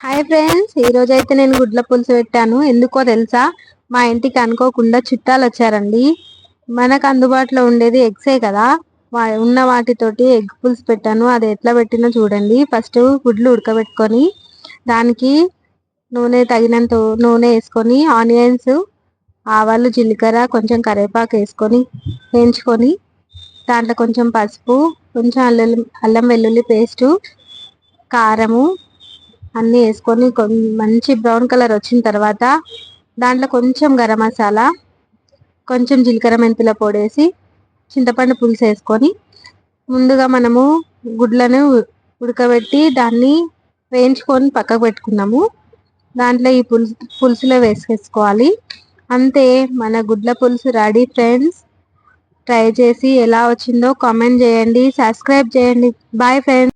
Hi friends ఈ రోజు అయితే నేను గుడ్ల పులుసు పెట్టాను. ఎందుకో తెలుసా? మా ఇంటికి అనుకోకుండా చుట్టాలు వచ్చారండి. మనకు అందుబాటులో ఉండేది ఎగ్సే కదా. వా- ఉన్న వాటితోటి ఎగ్ పులుసు పెట్టాను. అది ఎట్లా పెట్టినో చూడండి. ఫస్ట్ గుడ్లు ఉడకబెట్టుకొని దానికి నూనె తగినంత నూనె వేసుకొని ఆనియన్స్ ఆవాలు జీలకర్ర కొంచెం కరివేపాకు వేసుకొని వేయించుకొని దాంట్లో కొంచెం పసుపు కొంచెం అల్లం అల్లం వెల్లుల్లి పేస్టు కారము అన్నీ వేసుకొని కొం- మంచి బ్రౌన్ కలర్ వచ్చిన తర్వాత దాంట్లో కొంచెం గరం మసాలా కొంచెం జీలకర్ర మెంతుల పొడి వేసి చింతపండు పులుసు వేసుకొని ముందుగా మనము గుడ్లను ఉడకబెట్టి దాన్ని వేయించుకొని పక్కకు పెట్టుకున్నాము. దాంట్లో ఈ పులుసు పులుసులో వేసేసుకోవాలి. అంతే మన గుడ్ల పులుసు రెడీ ఫ్రెండ్స్. ట్రై చేసి ఎలా వచ్చిందో కామెంట్ చేయండి. సబ్స్క్రైబ్ చేయండి. Bye friends.